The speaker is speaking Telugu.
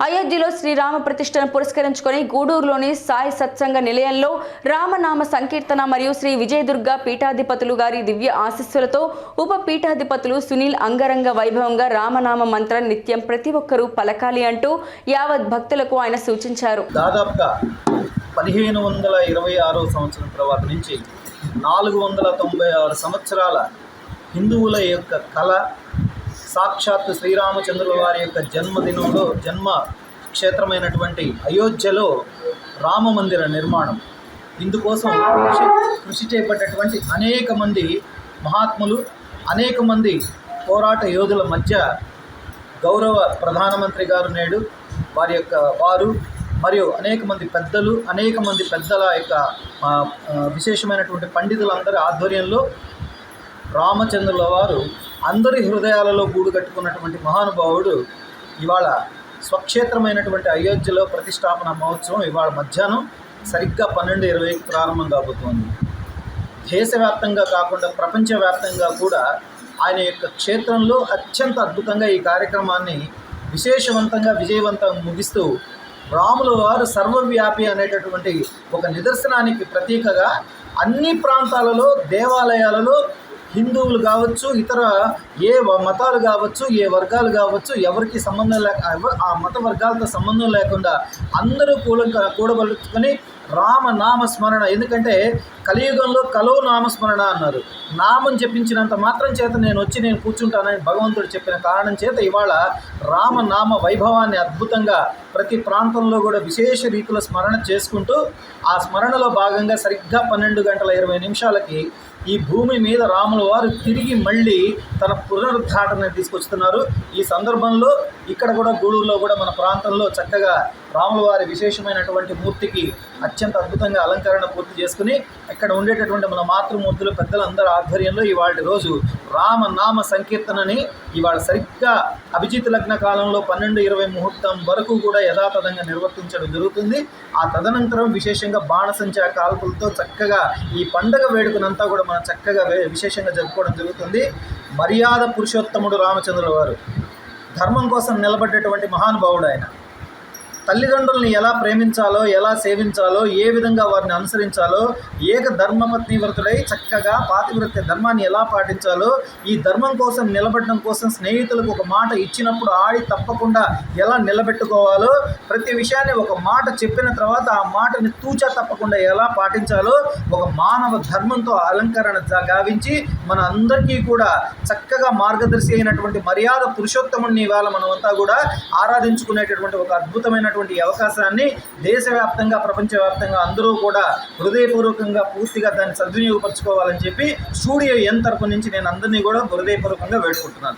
అయోధ్యలో శ్రీరామ ప్రతిష్టను పురస్కరించుకొని గూడూరులోని సాయి సత్సంగ నిలయంలో రామనామ సంకీర్తన మరియు శ్రీ విజయదుర్గ పీఠాధిపతులు గారి దివ్య ఆశీస్సులతో ఉప పీఠాధిపతులు సునీల్ అంగరంగ వైభవంగా రామనామ మంత్ర నిత్యం ప్రతి ఒక్కరూ పలకాలి అంటూ యావత్ భక్తులకు ఆయన సూచించారు. దాదాపుగా పదిహేను వందల ఇరవై ఆరో సంవత్సరం తర్వాత నుంచి నాలుగు వందల తొంభై ఆరు సంవత్సరాల హిందువుల యొక్క కళ సాక్షాత్ శ్రీరామచంద్రుల వారి యొక్క జన్మదినంలో జన్మ క్షేత్రమైనటువంటి అయోధ్యలో రామ మందిర నిర్మాణం. ఇందుకోసం కృషి కృషి చేపట్టేటువంటి అనేక మంది మహాత్ములు అనేక మంది పోరాట యోధుల మధ్య గౌరవ ప్రధానమంత్రి గారు నేడు వారి యొక్క వారు మరియు అనేక మంది పెద్దలు అనేక మంది పెద్దల యొక్క విశేషమైనటువంటి పండితులందరి ఆధ్వర్యంలో రామచంద్రుల వారు అందరి హృదయాలలో గూడు కట్టుకున్నటువంటి మహానుభావుడు ఇవాళ స్వక్షేత్రమైనటువంటి అయోధ్యలో ప్రతిష్టాపన మహోత్సవం ఇవాళ మధ్యాహ్నం సరిగ్గా పన్నెండు ఇరవైకి ప్రారంభం కాబోతోంది. దేశవ్యాప్తంగా కాకుండా ప్రపంచవ్యాప్తంగా కూడా ఆయన యొక్క క్షేత్రంలో అత్యంత అద్భుతంగా ఈ కార్యక్రమాన్ని విశేషవంతంగా విజయవంతంగా ముగిస్తూ రాముల వారు సర్వవ్యాపి అనేటటువంటి ఒక నిదర్శనానికి ప్రతీకగా అన్ని ప్రాంతాలలో దేవాలయాలలో హిందువులు కావచ్చు ఇతర ఏ మతాలు కావచ్చు ఏ వర్గాలు కావచ్చు ఎవరికి సంబంధం లేక ఆ మత వర్గాలతో సంబంధం లేకుండా అందరూ కూడ కూడబలుచుకొని రామ నామ స్మరణ ఎందుకంటే కలియుగంలో కలో నామస్మరణ అన్నారు. నామం చెప్పించినంత మాత్రం చేత నేను వచ్చి నేను కూర్చుంటానని భగవంతుడు చెప్పిన కారణం చేత ఇవాళ రామ నామ వైభవాన్ని అద్భుతంగా ప్రతి ప్రాంతంలో కూడా విశేష రీతిలో స్మరణ చేసుకుంటూ ఆ స్మరణలో భాగంగా సరిగ్గా పన్నెండు గంటల ఇరవై నిమిషాలకి ఈ భూమి మీద రాముల వారు తిరిగి మళ్ళీ తన పునరుద్ఘాటన తీసుకొస్తున్నారు. ఈ సందర్భంలో ఇక్కడ కూడా గూడూరులో కూడా మన ప్రాంతంలో చక్కగా రాముల వారి విశేషమైనటువంటి మూర్తికి అత్యంత అద్భుతంగా అలంకరణ పూర్తి చేసుకుని ఇక్కడ ఉండేటటువంటి మన మాతృమూర్తులు పెద్దలందరి ఆధ్వర్యంలో ఇవాళ రోజు రామ నామ సంకీర్తనని ఇవాళ సరిగ్గా అభిజిత్ లగ్న కాలంలో పన్నెండు ఇరవై ముహూర్తం వరకు కూడా యథాతథంగా నిర్వర్తించడం జరుగుతుంది. ఆ తదనంతరం విశేషంగా బాణసంచా కాల్పులతో చక్కగా ఈ పండగ వేడుకనంతా కూడా మనం చక్కగా విశేషంగా జరుపుకోవడం జరుగుతుంది. మర్యాద పురుషోత్తముడు రామచంద్రుల వారు. ధర్మం కోసం నిలబడ్డటువంటి మహానుభావుడు ఆయన. తల్లిదండ్రుల్ని ఎలా ప్రేమించాలో ఎలా సేవించాలో ఏ విధంగా వారిని అనుసరించాలో ఏక ధర్మపత్ని వ్రతుడై చక్కగా పాతివ్రత్య ధర్మాన్ని ఎలా పాటించాలో ఈ ధర్మం కోసం నిలబడడం కోసం స్నేహితులకు ఒక మాట ఇచ్చినప్పుడు ఆడి తప్పకుండా ఎలా నిలబెట్టుకోవాలో ప్రతి విషయాన్ని ఒక మాట చెప్పిన తర్వాత ఆ మాటని తూచా తప్పకుండా ఎలా పాటించాలో ఒక మానవ ధర్మంతో అలంకరణ గావించి మన అందరికీ కూడా చక్కగా మార్గదర్శి అయినటువంటి మర్యాద పురుషోత్తముడిని ఇవాళ మనమంతా కూడా ఆరాధించుకునేటటువంటి ఒక అద్భుతమైనటువంటి అవకాశాన్ని దేశవ్యాప్తంగా ప్రపంచవ్యాప్తంగా అందరూ కూడా హృదయపూర్వకంగా పూర్తిగా దాన్ని సద్వినియోగపరచుకోవాలని చెప్పి స్టూడియో ఎన్ తరపు నుంచి నేను అందరినీ కూడా హృదయపూర్వకంగా వేడుకుంటున్నాను.